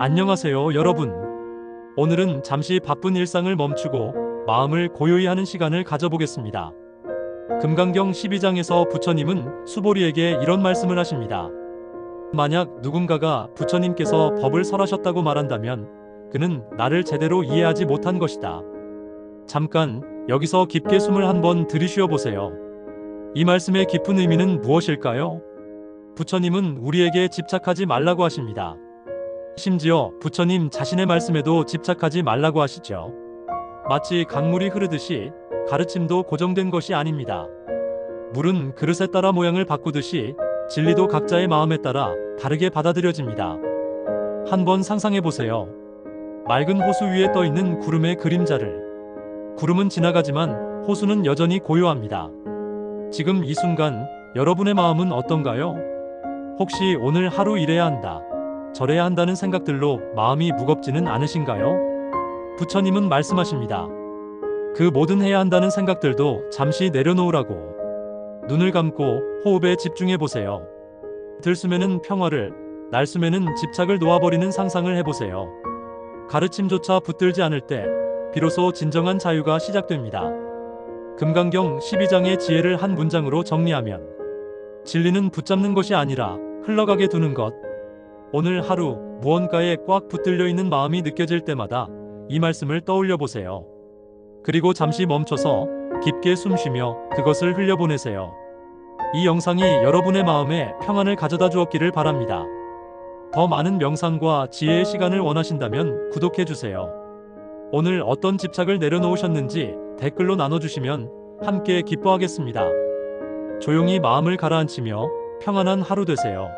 안녕하세요, 여러분. 오늘은 잠시 바쁜 일상을 멈추고 마음을 고요히 하는 시간을 가져보겠습니다. 금강경 12장에서 부처님은 수보리에게 이런 말씀을 하십니다. 만약 누군가가 부처님께서 법을 설하셨다고 말한다면 그는 나를 제대로 이해하지 못한 것이다. 잠깐 여기서 깊게 숨을 한번 들이쉬어 보세요. 이 말씀의 깊은 의미는 무엇일까요? 부처님은 우리에게 집착하지 말라고 하십니다. 심지어 부처님 자신의 말씀에도 집착하지 말라고 하시죠. 마치 강물이 흐르듯이 가르침도 고정된 것이 아닙니다. 물은 그릇에 따라 모양을 바꾸듯이 진리도 각자의 마음에 따라 다르게 받아들여집니다. 한번 상상해 보세요. 맑은 호수 위에 떠 있는 구름의 그림자를. 구름은 지나가지만 호수는 여전히 고요합니다. 지금 이 순간 여러분의 마음은 어떤가요? 혹시 오늘 하루 일해야 한다. 저래야 한다는 생각들로 마음이 무겁지는 않으신가요? 부처님은 말씀하십니다. 그 모든 해야 한다는 생각들도 잠시 내려놓으라고. 눈을 감고 호흡에 집중해 보세요. 들숨에는 평화를, 날숨에는 집착을 놓아버리는 상상을 해보세요. 가르침조차 붙들지 않을 때, 비로소 진정한 자유가 시작됩니다. 금강경 12장의 지혜를 한 문장으로 정리하면, 진리는 붙잡는 것이 아니라 흘러가게 두는 것. 오늘 하루 무언가에 꽉 붙들려 있는 마음이 느껴질 때마다 이 말씀을 떠올려 보세요. 그리고 잠시 멈춰서 깊게 숨 쉬며 그것을 흘려보내세요. 이 영상이 여러분의 마음에 평안을 가져다 주었기를 바랍니다. 더 많은 명상과 지혜의 시간을 원하신다면 구독해 주세요. 오늘 어떤 집착을 내려놓으셨는지 댓글로 나눠주시면 함께 기뻐하겠습니다. 조용히 마음을 가라앉히며 평안한 하루 되세요.